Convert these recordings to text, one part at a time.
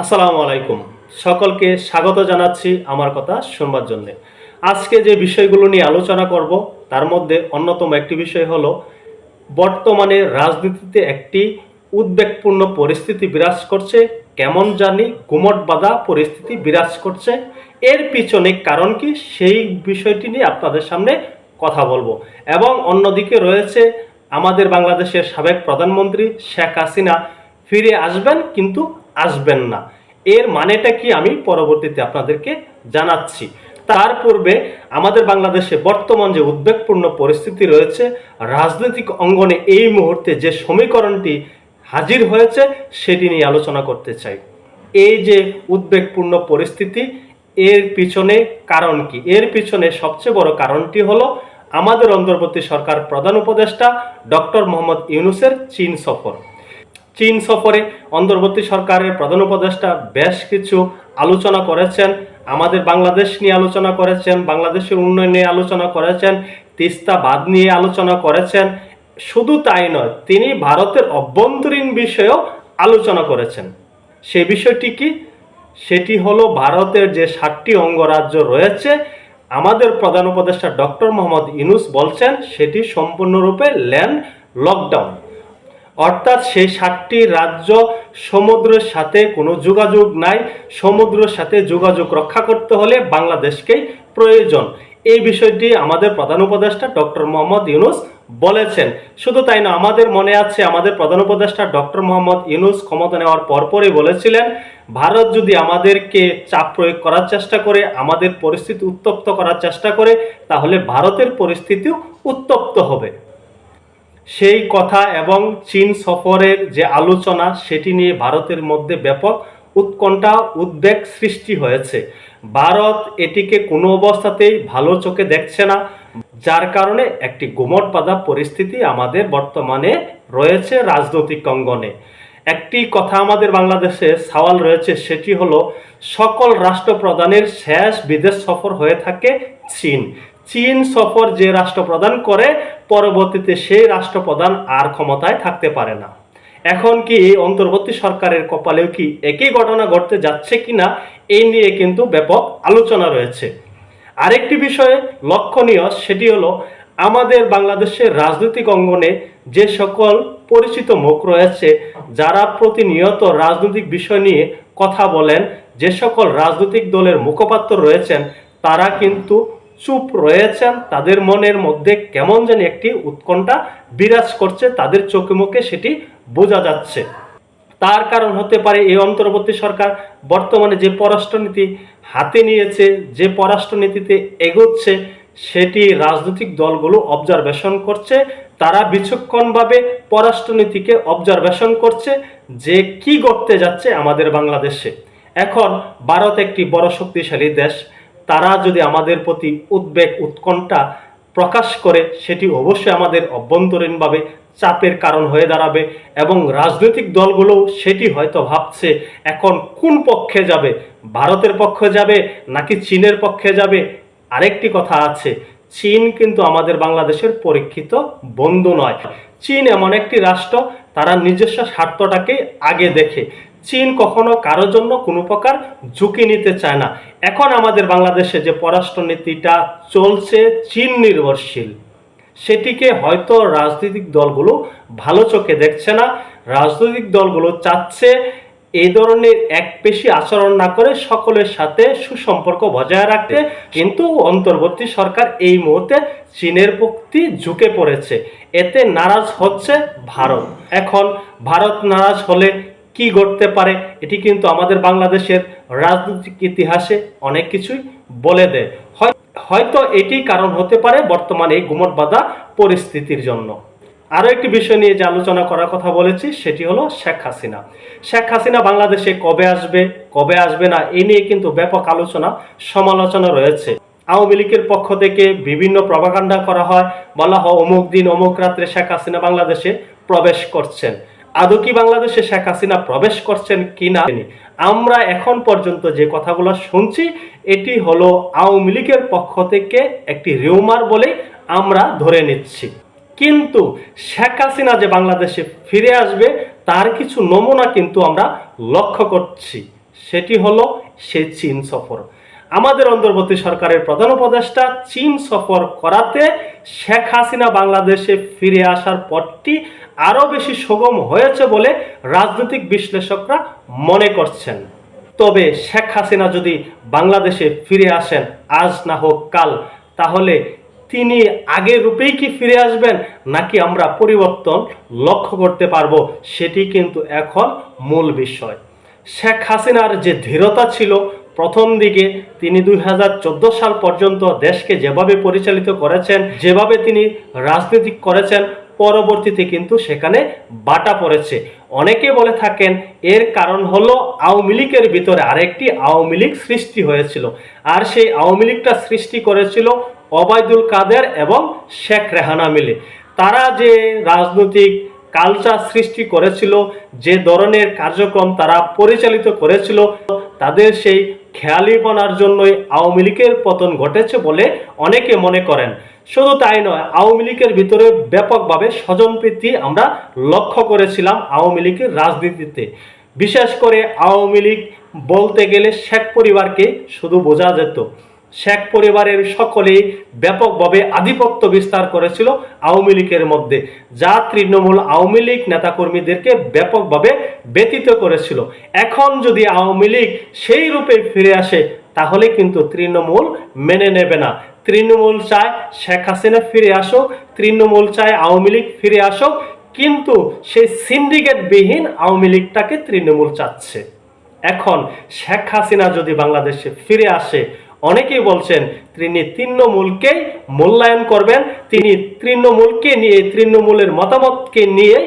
আসসালামু আলাইকুম। সকলকে স্বাগত জানাচ্ছি আমার কথা শুনবার জন্য। আজকে যে বিষয়গুলো নিয়ে আলোচনা করব, তার মধ্যে অন্যতম একটি বিষয় হল, বর্তমানে রাজনীতিতে একটি উদ্বেগপূর্ণ পরিস্থিতি বিরাজ করছে, কেমন জানি গুমট বাঁধা পরিস্থিতি বিরাজ করছে। এর পিছনে কারণ কি, সেই বিষয়টি নিয়ে আপনাদের সামনে কথা বলব। এবং অন্যদিকে রয়েছে আমাদের বাংলাদেশের সাবেক প্রধানমন্ত্রী শেখ হাসিনা। ফিরে আসবেন, কিন্তু আসবেন না। এর মানেটা কি আমি পরবর্তীতে আপনাদেরকে জানাচ্ছি। তার পূর্বে আমাদের বাংলাদেশে বর্তমান যে উদ্বেগপূর্ণ পরিস্থিতি রয়েছে, রাজনৈতিক অঙ্গনে এই মুহূর্তে যে সমীকরণটি হাজির হয়েছে, সেটি নিয়ে আলোচনা করতে চাই। এই যে উদ্বেগপূর্ণ পরিস্থিতি, এর পিছনে কারণ কি? এর পিছনে সবচেয়ে বড় কারণটি হলো আমাদের অন্তর্বর্তী সরকার প্রধান উপদেষ্টা ডক্টর মোহাম্মদ ইউনুসের চীন সফর। চীন সফরে অন্তর্বর্তী সরকারের প্রধান উপদেষ্টা বেশ কিছু আলোচনা করেছেন। আমাদের বাংলাদেশ নিয়ে আলোচনা করেছেন, বাংলাদেশের উন্নয়ন নিয়ে আলোচনা করেছেন, তিস্তা বাদ নিয়ে আলোচনা করেছেন। শুধু তাই নয়, তিনি ভারতের অভ্যন্তরীণ বিষয়েও আলোচনা করেছেন। সেই বিষয়টি কি? সেটি হলো ভারতের যে সাতটি অঙ্গরাজ্য রয়েছে, আমাদের প্রধান উপদেষ্টা ডক্টর মোহাম্মদ ইনুস বলছেন, সেটি সম্পূর্ণরূপে ল্যান্ড লকডাউন। অর্থাৎ সেই সাতটি রাজ্য সমুদ্রের সাথে কোনো যোগাযোগ নাই। সমুদ্রের সাথে যোগাযোগ রক্ষা করতে হলে বাংলাদেশকেই প্রয়োজন। এই বিষয়টি আমাদের প্রধান উপদেষ্টা ডক্টর মোহাম্মদ ইউনুস বলেছেন। শুধু তাই না, আমাদের মনে আছে, আমাদের প্রধান উপদেষ্টা ডক্টর মোহাম্মদ ইউনুস ক্ষমতা নেওয়ার পরপরই বলেছিলেন, ভারত যদি আমাদেরকে চাপ প্রয়োগ করার চেষ্টা করে, আমাদের পরিস্থিতি উত্তপ্ত করার চেষ্টা করে, তাহলে ভারতের পরিস্থিতিও উত্তপ্ত হবে। সেই কথা এবং চীন সফরের যে আলোচনা, সেটি নিয়ে ভারতের মধ্যে ব্যাপক উৎকণ্ঠা, উদ্বেগ সৃষ্টি হয়েছে। ভারত এটিকে কোনো অবস্থাতেই ভালো চোখে দেখছে না, যার কারণে একটি গুমট বাঁধা পরিস্থিতি আমাদের বর্তমানে রয়েছে রাজনৈতিক অঙ্গনে। একটি কথা আমাদের বাংলাদেশে সওয়াল রয়েছে, সেটি হলো, সকল রাষ্ট্রপ্রধানের শেষ বিদেশ সফর হয়ে থাকে চীন। চীন সফর যে রাষ্ট্রপ্রধান করে, পরবর্তীতে সেই রাষ্ট্রপ্রধান আর ক্ষমতায় থাকতে পারে না। এখন কি অন্তর্বর্তী সরকারের কপালেও কি একই ঘটনা ঘটতে যাচ্ছে কিনা, এই নিয়ে কিন্তু ব্যাপক আলোচনা রয়েছে। আরেকটি বিষয়ে লক্ষণীয় সেটি হলো, আমাদের বাংলাদেশের রাজনৈতিক অঙ্গনে যে সকল পরিচিত মুখ রয়েছে, যারা প্রতিনিয়ত রাজনৈতিক বিষয় নিয়ে কথা বলেন, যে সকল রাজনৈতিক দলের মুখপাত্র রয়েছেন, তারা কিন্তু চুপ রয়েছেন তাদের মনের মধ্যে কেমন যেন একটি উৎকণ্ঠা বিরাজ করছে, তাদের চোখে মুখে সেটি বোঝা যাচ্ছে। তার কারণ হতে পারে এই অন্তর্বর্তী সরকার বর্তমানে যে পররাষ্ট্রনীতি হাতে নিয়েছে, যে পররাষ্ট্রনীতিতে এগোচ্ছে, সেটি রাজনৈতিক দলগুলো অবজারভেশন করছে, তারা বিচক্ষণভাবে পররাষ্ট্রনীতিকে অবজারভেশন করছে যে কি ঘটতে যাচ্ছে আমাদের বাংলাদেশে। এখন ভারত একটি বড় শক্তিশালী দেশ তারা যদি আমাদের প্রতি উদ্বেগ, উৎকণ্ঠা প্রকাশ করে, সেটি অবশ্যই আমাদের অভ্যন্তরীণভাবে চাপের কারণ হয়ে দাঁড়াবে এবং রাজনৈতিক দলগুলো সেটি হয়তো ভাবছে, এখন কোন পক্ষে যাবে? ভারতের পক্ষে যাবে নাকি চীনের পক্ষে যাবে? আরেকটি কথা আছে, চীন কিন্তু আমাদের বাংলাদেশের পরীক্ষিত বন্ধু নয়। চীন এমন একটি রাষ্ট্র, তারা নিজস্ব স্বার্থটাকে আগে দেখে। চীন কখনো কারোর জন্য কোনো প্রকার ঝুঁকি নিতে চায় না। এখন আমাদের বাংলাদেশে যে পররাষ্ট্রনীতিটা চলছে, চীন নির্ভরশীল। সেটিকে হয়তো রাজনৈতিক দলগুলো ভালো চোখে দেখছে না। রাজনৈতিক দলগুলো চাচ্ছে এই ধরনের এক পেশি আচরণ না করে সকলের সাথে সুসম্পর্ক বজায় রাখতে। কিন্তু অন্তর্বর্তী সরকার এই মুহূর্তে চীনের প্রতি ঝুঁকে পড়েছে। এতে নারাজ হচ্ছে ভারত। এখন ভারত নারাজ হলে কি ঘটতে পারে, এটি কিন্তু আমাদের বাংলাদেশের রাজনৈতিক ইতিহাসে অনেক কিছুই বলে দেয়। হয়তো এটি কারণ হতে পারে বর্তমানে এই গুমট বাঁধা পরিস্থিতির জন্য। আরও একটি বিষয় নিয়ে যে আলোচনা করার কথা বলেছি, সেটি হলো শেখ হাসিনা। শেখ হাসিনা বাংলাদেশে কবে আসবে কবে আসবে না এই নিয়ে কিন্তু ব্যাপক আলোচনা, সমালোচনা রয়েছে। আওয়ামী লীগের পক্ষ থেকে বিভিন্ন প্রভাকাণ্ডা করা হয়। বলা হয় অমুক দিন অমুক রাত্রে শেখ হাসিনা বাংলাদেশে প্রবেশ করছেন। আদৌ কি বাংলাদেশে শেখ হাসিনা প্রবেশ করছেন কিনা আমরা এখন পর্যন্ত যে কথাগুলো শুনছি, এটি হলো আওয়ামী লীগের পক্ষ থেকে একটি রিউমার বলে আমরা ধরে নিচ্ছি। কিন্তু শেখ হাসিনা যে বাংলাদেশে ফিরে আসবে, তার কিছু নমুনা কিন্তু আমরা লক্ষ্য করছি। সেটি হলো সে চীন সফর। আমাদের অন্তর্বর্তী সরকারের প্রধান উপদেষ্টা চীন সফর করাতে শেখ হাসিনা বাংলাদেশে ফিরে আসার পথটি আরও বেশি সুগম হয়েছে বলে রাজনৈতিক বিশ্লেষকরা মনে করছেন। তবে শেখ হাসিনা যদি বাংলাদেশে ফিরে আসেন, আজ না হোক কাল, তাহলে তিনি আগের রূপেই কি ফিরে আসবেন, নাকি আমরা পরিবর্তন লক্ষ্য করতে পারব, সেটি কিন্তু এখন মূল বিষয়। শেখ হাসিনার যে ধীরতা ছিল প্রথম দিকে তিনি দুই হাজার চোদ্দ সাল পর্যন্ত দেশকে যেভাবে পরিচালিত করেছেন, যেভাবে তিনি রাজনীতি করেছেন, পরবর্তীতে কিন্তু সেখানে বাটা পড়েছে। অনেকে বলে থাকেন, এর কারণ হলো আওয়ামী লীগের ভিতরে আরেকটি আওয়ামী লীগ সৃষ্টি হয়েছিল। আর সেই আওয়ামী লীগটা সৃষ্টি করেছিল অবায়দুল কাদের এবং শেখ রেহানা মিলে। তারা যে রাজনৈতিক কালচার সৃষ্টি করেছিল, যে ধরনের কার্যক্রম তারা পরিচালিত করেছিল তাদের সেই খেয়ালিপনার জন্যই আওয়ামী লীগের পতন ঘটেছে বলে অনেকে মনে করেন। শুধু তাই নয়, আওয়ামী লীগের ভিতরে ব্যাপকভাবে স্বজনপ্রীতি আমরা লক্ষ্য করেছিলাম আওয়ামী লীগের রাজনীতিতে। বিশেষ করে আওয়ামী লীগ বলতে গেলে শেখ পরিবারকে শুধু বোঝা যেত। শেখ পরিবারের সকলে ব্যাপকভাবে আধিপত্য বিস্তার করেছিল আওয়ামী লীগের মধ্যে। যা তৃণমূল আওয়ামী লীগ নেতাকর্মীদেরকে ব্যাপকভাবে ব্যতীত করেছিল। এখন যদি আওয়ামী লীগ সেই রূপে ফিরে আসে, তাহলে কিন্তু তৃণমূল মেনে নেবে না। তৃণমূল চায় শেখ হাসিনা ফিরে আসুক, তৃণমূল চায় আওয়ামী লীগ ফিরে আসুক, কিন্তু সেই সিন্ডিকেটবিহীন আওয়ামী লীগটাকে তৃণমূল চাচ্ছে। এখন শেখ হাসিনা যদি বাংলাদেশে ফিরে আসে অনেকেই বলছেন, তিনি তৃণমূলকেই মূল্যায়ন করবেন, তিনি তৃণমূলকে নিয়ে, তৃণমূলের মতামতকে নিয়ে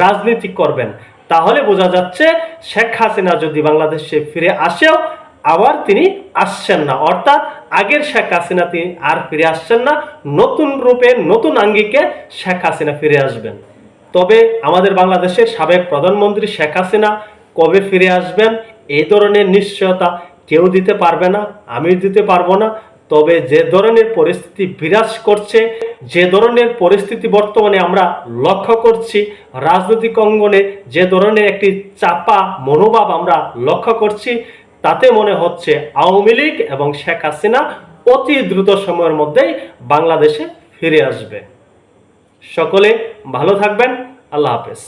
রাজনীতি করবেন। তাহলে বোঝা যাচ্ছে, শেখ হাসিনা যদি বাংলাদেশে ফিরে আসেও, আবার তিনি আসছেন না। অর্থাৎ আগের শেখ হাসিনা তিনি আর ফিরে আসছেন না, নতুন রূপে, নতুন আঙ্গিকে শেখ হাসিনা ফিরে আসবেন। তবে আমাদের বাংলাদেশের সাবেক প্রধানমন্ত্রী শেখ হাসিনা কবে ফিরে আসবেন, এই ধরনের নিশ্চয়তা কেউ দিতে পারবে না আমি দিতে পারব না। তবে যে ধরনের পরিস্থিতি বিরাজ করছে, যে ধরনের পরিস্থিতি বর্তমানে আমরা লক্ষ্য করছি, রাজনৈতিক অঙ্গনে যে ধরনের একটি চাপা মনোভাব আমরা লক্ষ্য করছি, তাতে মনে হচ্ছে আওয়ামী লীগ এবং শেখ হাসিনা অতি দ্রুত সময়ের মধ্যেই বাংলাদেশে ফিরে আসবে। সকলে ভালো থাকবেন, আল্লাহ হাফেজ।